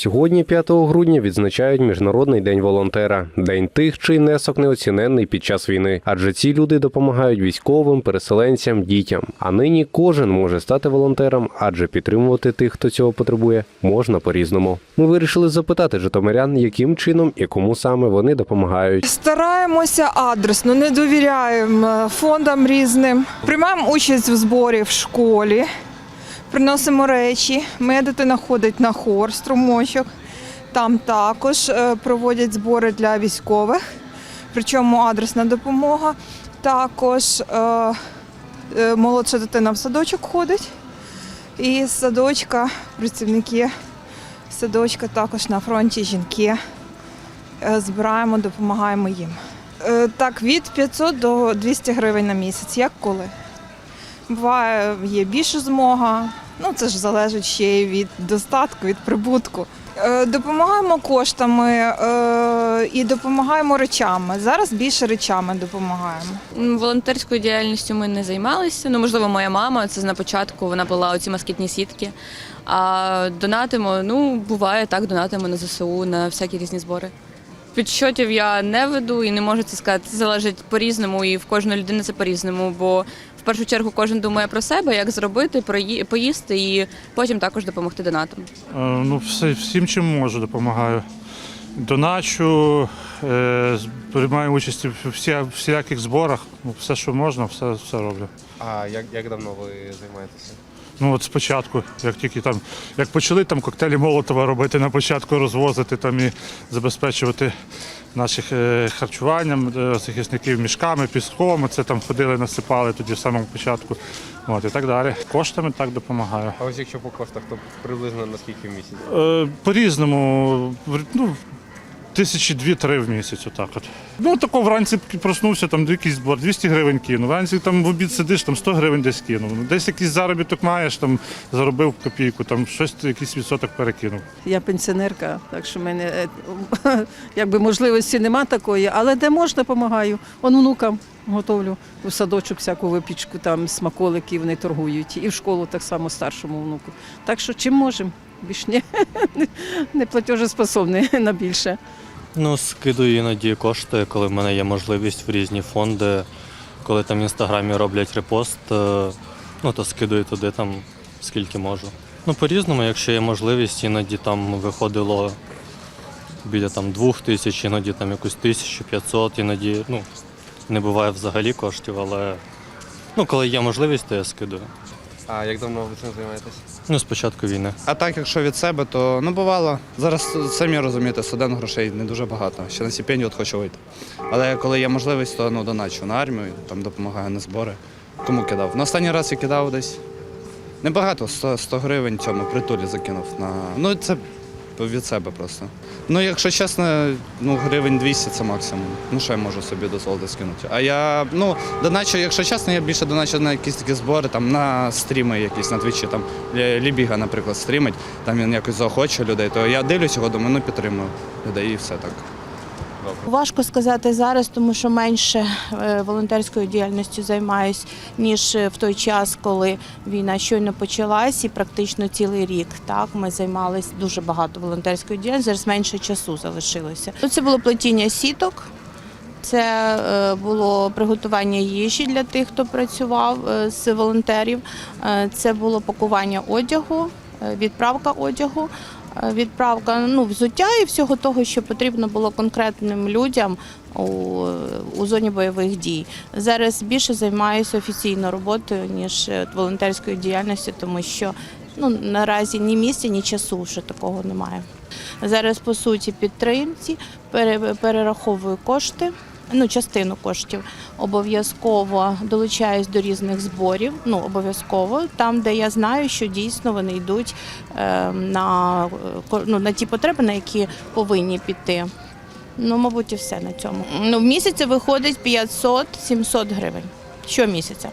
Сьогодні, 5 грудня, відзначають Міжнародний день волонтера, день тих, чий внесок неоціненний під час війни. Адже ці люди допомагають військовим, переселенцям, дітям. А нині кожен може стати волонтером, адже підтримувати тих, хто цього потребує, можна по-різному. Ми вирішили запитати житомирян, яким чином і кому саме вони допомагають. Стараємося адресно, не довіряємо е, фондам різним. Приймаємо участь в зборі в школі, приносимо речі. Моя дитина ходить на хор, струмочок. Там також е, проводять збори для військових, причому адресна допомога. Також е, е, молодша дитина в садочок ходить. І садочка працівники садочка також на фронті жінки збираємо, допомагаємо їм. Так, від 500 до 200 гривень на місяць, як коли. Буває, є більша змога, ну це ж залежить ще й від достатку, від прибутку. Е, Допомагаємо коштами е, і допомагаємо речами. Зараз більше речами допомагаємо. Волонтерською діяльністю ми не займалися. Ну, можливо, моя мама це на початку вона була оці москітні сітки. А донатимо, ну, буває так, донатимо на ЗСУ, на всякі різні збори. Підсчотів я не веду і не можу це сказати. Це залежить по-різному, і в кожної людини це по-різному. Бо в першу чергу кожен думає про себе, як зробити, поїсти і потім також допомогти донатам. Е, Ну, всім, чим можу, допомагаю. Доначу, е, приймаю участь у всі, всіляких зборах, ну, все, що можна, все, все роблю. А як, як давно ви займаєтеся? Ну от спочатку, як тільки там, як почали там коктейлі Молотова робити на початку, розвозити там і забезпечувати наших е, харчуванням е, захисників мішками, піском, це там ходили, насипали тоді в самому початку. От, і так далі. Коштами так допомагаю. А ось якщо по коштах, то приблизно на скільки в місяць? Е, По-різному, в- ну, тисячі дві-три в місяць, отак от. Ну, тако вранці проснувся, там якийсь збор, 200 гривень кинув. Вранці там в обід сидиш, там 100 гривень десь кинув. Ну, Десь якийсь заробіток маєш, там заробив копійку, там щось, якийсь відсоток перекинув. Я пенсіонерка, так що в мене е, якби можливості нема такої, але де можна, допомагаю. Он внукам готовлю у садочок всяку випічку, там смаколики вони торгують. І в школу так само старшому внуку. Так що чим можемо? Більш ні, не платежеспособний на більше. Ну, скидую іноді кошти, коли в мене є можливість в різні фонди. Коли там в інстаграмі роблять репост, е, ну то скидую туди там скільки можу. Ну, по-різному, якщо є можливість, іноді там виходило біля там двох тисяч, іноді там якусь тисячу п'ятсот, іноді ну, не буває взагалі коштів, але ну, коли є можливість, то я скидую. А як давно ви цим займаєтесь? Ну, спочатку війни. А так, якщо від себе, то ну бувало. Зараз самі розумієте, студент грошей не дуже багато. Ще на стипендію от хочу вийти. Але коли є можливість, то ну доначу на армію, там допомагаю на збори. Кому кидав? На останній раз я кидав десь небагато, 100, 100 гривень цьому притулі закинув на. Ну це від себе просто. Ну, якщо чесно, ну гривень 200 це максимум. Ну що я можу собі дозволити скинути. А я ну доначу, якщо чесно, я більше доначу на якісь такі збори, там на стріми якісь на твічі. Там Лібіга, наприклад, стрімить, там він якось заохочує людей, то я дивлюсь його, думаю, ну підтримую людей і все так. Важко сказати зараз, тому що менше е, волонтерською діяльністю займаюсь, ніж е, в той час, коли війна щойно почалась, і практично цілий рік. Так ми займалися дуже багато волонтерською діяльністю. Зараз менше часу залишилося. Ну, Це було плетіння сіток. Це е, було приготування їжі для тих, хто працював з волонтерів. Це було пакування одягу, відправка одягу, відправка ну, взуття і всього того, що потрібно було конкретним людям у, у зоні бойових дій. Зараз більше займаюся офіційною роботою, ніж е, волонтерською діяльністю, тому що ну, наразі ні місця, ні часу ще такого немає. Зараз, по суті, підтримці пере- перераховую кошти. Ну, частину коштів обов'язково долучаюсь до різних зборів. Ну, обов'язково там, де я знаю, що дійсно вони йдуть е, на, е, ну, на ті потреби, на які повинні піти. Ну, мабуть, і все на цьому. Ну, в місяці виходить 500-700 гривень щомісяця.